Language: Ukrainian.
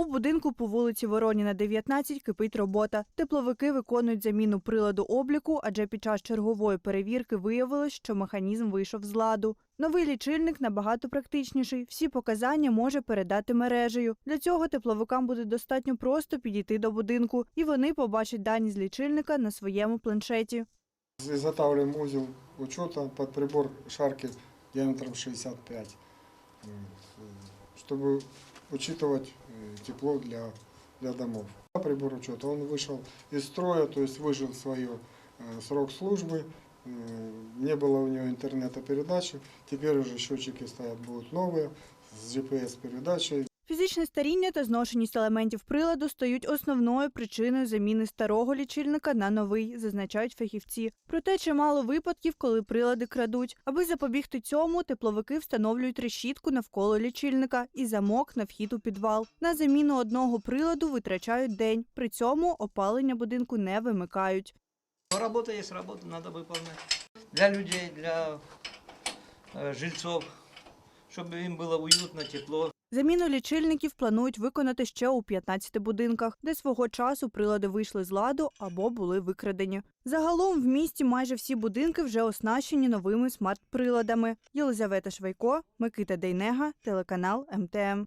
У будинку по вулиці Вороніна, 19, кипить робота. Тепловики виконують заміну приладу обліку, адже під час чергової перевірки виявилось, що механізм вийшов з ладу. Новий лічильник набагато практичніший. Всі показання може передати мережею. Для цього тепловикам буде достатньо просто підійти до будинку, і вони побачать дані з лічильника на своєму планшеті. Изготавливаем узел учета под прибор шарки диаметром 65, э, чтобы учитывать э, тепло для, для домов. Прибор учета, он вышел из строя, то есть выжил свое э, срок службы, э, не было у него интернета-передачи, теперь уже счетчики стоят будут новые, с GPS-передачей, Фізичне старіння та зношеність елементів приладу стають основною причиною заміни старого лічильника на новий, зазначають фахівці. Проте чимало випадків, коли прилади крадуть. Аби запобігти цьому, тепловики встановлюють решітку навколо лічильника і замок на вхід у підвал. На заміну одного приладу витрачають день. При цьому опалення будинку не вимикають. Но Работа есть работа, надо выполнять. Для людей, для э, жильцов, чтобы им было уютно, тепло. Заміну лічильників планують виконати ще у 15 будинках, де свого часу прилади вийшли з ладу або були викрадені. Загалом в місті майже всі будинки вже оснащені новими смарт-приладами. Єлизавета Швайко, Микита Дейнега, телеканал МТМ.